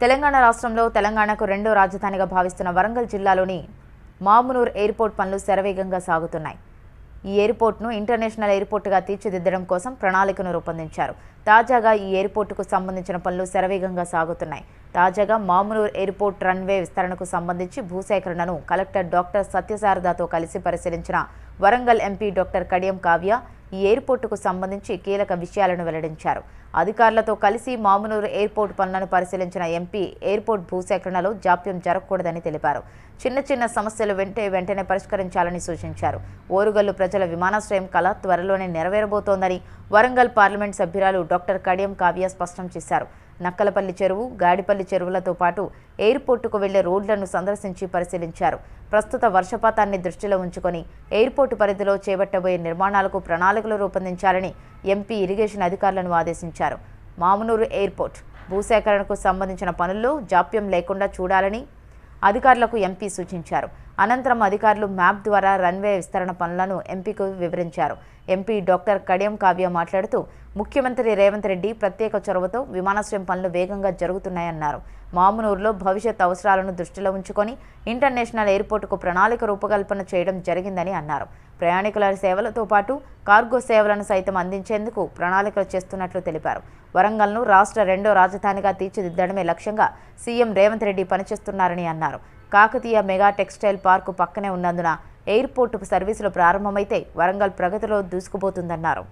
తెలంగాణ రాష్ట్రంలో తెలంగాణకు రెండో రాజధానిగా భావిస్తున్న వరంగల్ జిల్లాలోని మామునూర్ ఎయిర్పోర్ట్ పనులు శరవేగంగా సాగుతున్నాయి. ఈ ఎయిర్పోర్ట్ను ఇంటర్నేషనల్ ఎయిర్పోర్టుగా తీర్చిదిద్దడం కోసం ప్రణాళికను రూపొందించారు. తాజాగా ఈ ఎయిర్పోర్టుకు సంబంధించిన పనులు శరవేగంగా సాగుతున్నాయి. తాజాగా మామునూర్ ఎయిర్పోర్ట్ రన్వే విస్తరణకు సంబంధించి భూసేకరణను కలెక్టర్ డాక్టర్ సత్యశారదతో కలిసి పరిశీలించిన వరంగల్ ఎంపీ డాక్టర్ కడియం కావ్య ఈ ఎయిర్పోర్టుకు సంబంధించి కీలక విషయాలను వెల్లడించారు. అధికారులతో కలిసి మామునూరు ఎయిర్పోర్ట్ పనులను పరిశీలించిన ఎంపీ ఎయిర్పోర్ట్ భూసేకరణలో జాప్యం జరగకూడదని తెలిపారు. చిన్న చిన్న సమస్యలు వెంటే వెంటనే పరిష్కరించాలని సూచించారు. ఓరుగల్లు ప్రజల విమానాశ్రయం కళ త్వరలోనే నెరవేరబోతోందని వరంగల్ పార్లమెంట్ సభ్యురాలు డాక్టర్ కడియం కావ్య స్పష్టం చేశారు. నక్కలపల్లి చెరువు గాడిపల్లి చెరువులతో పాటు ఎయిర్పోర్టుకు వెళ్ళే రోడ్లను సందర్శించి పరిశీలించారు. ప్రస్తుత వర్షపాతాన్ని దృష్టిలో ఉంచుకొని ఎయిర్పోర్టు పరిధిలో చేపట్టబోయే నిర్మాణాలకు ప్రణాళికలు రూపొందించాలని ఎంపీ ఇరిగేషన్ అధికారులను ఆదేశించారు. మామునూరు ఎయిర్పోర్ట్ భూసేకరణకు సంబంధించిన పనుల్లో జాప్యం లేకుండా చూడాలని అధికారులకు ఎంపీ సూచించారు. అనంతరం అధికారులు మ్యాప్ ద్వారా రన్వే విస్తరణ పనులను ఎంపీకు వివరించారు. ఎంపీ డాక్టర్ కడియం కావ్య మాట్లాడుతూ ముఖ్యమంత్రి రేవంత్ రెడ్డి ప్రత్యేక చొరవతో విమానాశ్రయం పనులు వేగంగా జరుగుతున్నాయన్నారు. మామునూరులో భవిష్యత్ అవసరాలను దృష్టిలో ఉంచుకొని ఇంటర్నేషనల్ ఎయిర్పోర్టుకు ప్రణాళిక రూపకల్పన చేయడం జరిగిందని అన్నారు. ప్రయాణికుల సేవలతో పాటు కార్గో సేవలను సైతం అందించేందుకు ప్రణాళికలు చేస్తున్నట్లు తెలిపారు. వరంగల్ను రాష్ట్ర రెండో రాజధానిగా తీర్చిదిద్దడమే లక్ష్యంగా సీఎం రేవంత్ రెడ్డి పనిచేస్తున్నారని అన్నారు. కాకతీయ మెగా టెక్స్టైల్ పార్కు పక్కనే ఉన్నందున ఎయిర్పోర్టుకు సర్వీసులు ప్రారంభమైతే వరంగల్ ప్రగతిలో దూసుకుపోతుందన్నారు.